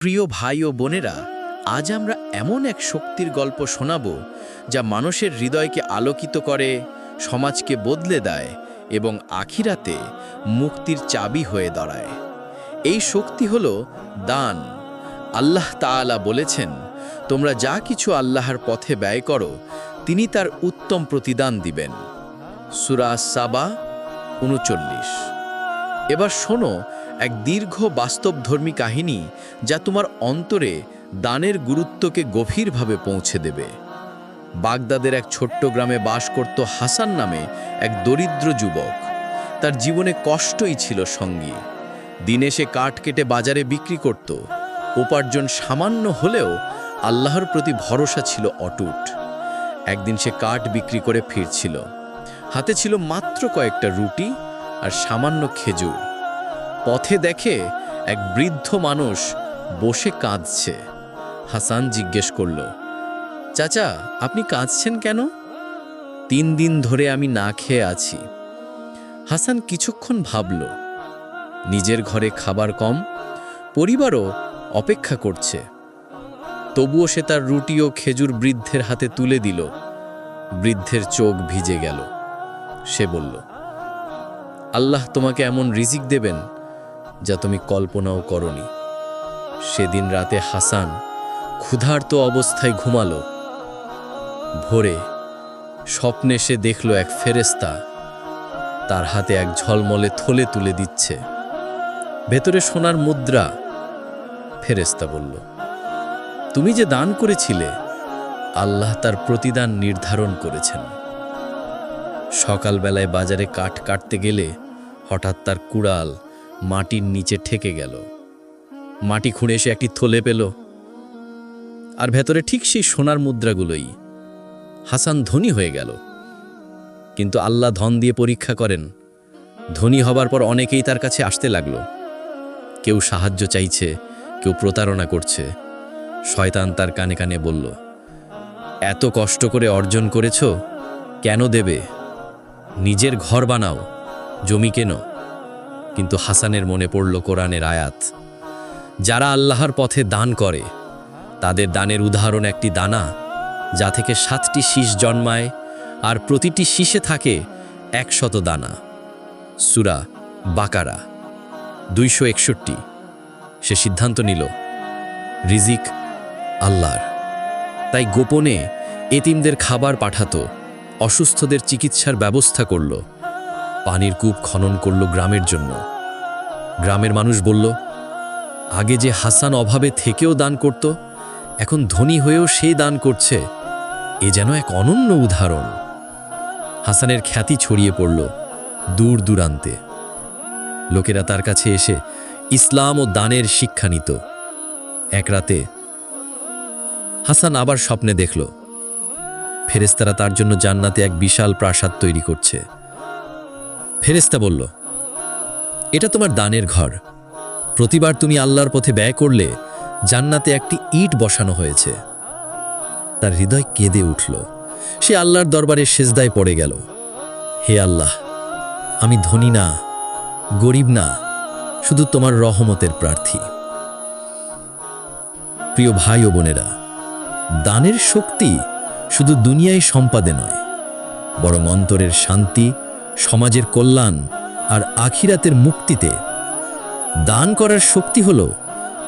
প্রিয় ভাই ও বোনেরা, আজ আমরা এমন এক শক্তির গল্প শোনাব যা মানুষের হৃদয়কে আলোকিত করে, সমাজকে বদলে দেয় এবং আখিরাতে মুক্তির চাবি হয়ে দাঁড়ায়। এই শক্তি হল দান। আল্লাহ তাআলা বলেছেন, তোমরা যা কিছু আল্লাহর পথে ব্যয় করো, তিনি তার উত্তম প্রতিদান দিবেন। সুরা সাবা, উনচল্লিশ। এবার শোনো, এক দীর্ঘ বাস্তবধর্মী কাহিনী যা তোমার অন্তরে দানের গুরুত্বকে গভীরভাবে পৌঁছে দেবে। বাগদাদের এক ছোট্ট গ্রামে বাস করত হাসান নামে এক দরিদ্র যুবক। তার জীবনে কষ্টই ছিল সঙ্গী। দিনে সে কাঠ কেটে বাজারে বিক্রি করত। উপার্জন সামান্য হলেও আল্লাহর প্রতি ভরসা ছিল অটুট। একদিন সে কাঠ বিক্রি করে ফিরছিল। হাতে ছিল মাত্র কয়েকটা রুটি আর সামান্য খেজুর। পথে দেখে এক বৃদ্ধ মানুষ বসে কাঁদছে। হাসান জিজ্ঞেস করল, চাচা, আপনি কাঁদছেন কেন? তিন দিন ধরে আমি না খেয়ে আছি। হাসান কিছুক্ষণ ভাবল, নিজের ঘরে খাবার কম, পরিবারও অপেক্ষা করছে। তবুও সে তার রুটি ও খেজুর বৃদ্ধের হাতে তুলে দিল। বৃদ্ধের চোখ ভিজে গেল। সে বলল আল্লাহ তোমাকে এমন রিজিক দেবেন যা তুমি কল্পনাও করনি। সেদিন রাতে হাসান ক্ষুধার্ত অবস্থায় ঘুমালো। ভোরে স্বপ্নে সে দেখল এক ফেরেস্তা তার হাতে এক ঝলমলে থলে তুলে দিচ্ছে। ভেতরে সোনার মুদ্রা ফেরেস্তা বলল, তুমি যে দান করেছিলে, আল্লাহ তার প্রতিদান নির্ধারণ করেছেন। সকালবেলায় বাজারে কাঠ কাটতে গেলে হঠাৎ তার কুড়াল মাটির নিচে ঠেকে গেল। মাটি খুঁড়ে এসে একটি থলে পেল। আর ভেতরে ঠিক সেই সোনার মুদ্রাগুলোই। হাসান ধনী হয়ে গেল। কিন্তু আল্লাহ ধন দিয়ে পরীক্ষা করেন। ধনী হবার পর অনেকেই তার কাছে আসতে লাগল। কেউ সাহায্য চাইছে, কেউ প্রতারণা করছে। শয়তান তার কানে কানে বলল, এত কষ্ট করে অর্জন করেছ, কেন দেবে? নিজের ঘর বানাও, জমি কেন। কিন্তু হাসানের মনে পড়ল কোরআনের আয়াত। যারা আল্লাহর পথে দান করে, তাদের দানের উদাহরণ একটি দানা, যা থেকে সাতটি শীষ জন্মায় আর প্রতিটি শীষে থাকে একশত দানা। সুরা বাকারা, দুইশো একষট্টি। সে সিদ্ধান্ত নিল, রিজিক আল্লাহর। তাই গোপনে এতিমদের খাবার পাঠাতো অসুস্থদের চিকিৎসার ব্যবস্থা করল। পানির কূপ খনন করল গ্রামের জন্য। গ্রামের মানুষ বলল, আগে যে হাসান অভাবে থেকেও দান করত, এখন ধনী হয়েও সেই দান করছে। এ যেন এক অনন্য উদাহরণ। হাসানের খ্যাতি ছড়িয়ে পড়ল দূর দূরান্তে। লোকেরা তার কাছে এসে ইসলাম ও দানের শিক্ষা নিত। এক রাতে হাসান আবার স্বপ্নে দেখল ফেরেস্তারা তার জন্য জান্নাতে এক বিশাল প্রাসাদ তৈরি করছে। ফেরেস্তা বলল, এটা তোমার দানের ঘর। প্রতিবার তুমি আল্লাহর পথে ব্যয় করলে জান্নাতে একটি ইট বসানো হয়েছে। তার হৃদয় কেঁদে উঠল। সে আল্লাহর দরবারে সেজদায় পড়ে গেল। হে আল্লাহ, আমি ধনী না, গরিব না, শুধু তোমার রহমতের প্রার্থী। প্রিয় ভাই ও বোনেরা, দানের শক্তি শুধু দুনিয়ায় সম্পাদে নয়, বরং অন্তরের শান্তি, সমাজের কল্যাণ আর আখিরাতের মুক্তিতে দান করার শক্তি হল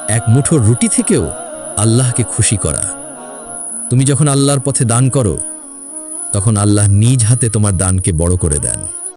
এক মুঠো রুটি থেকেও আল্লাহকে খুশি করা। তুমি যখন আল্লাহর পথে দান করো, তখন আল্লাহ নিজ হাতে তোমার দানকে বড় করে দেন।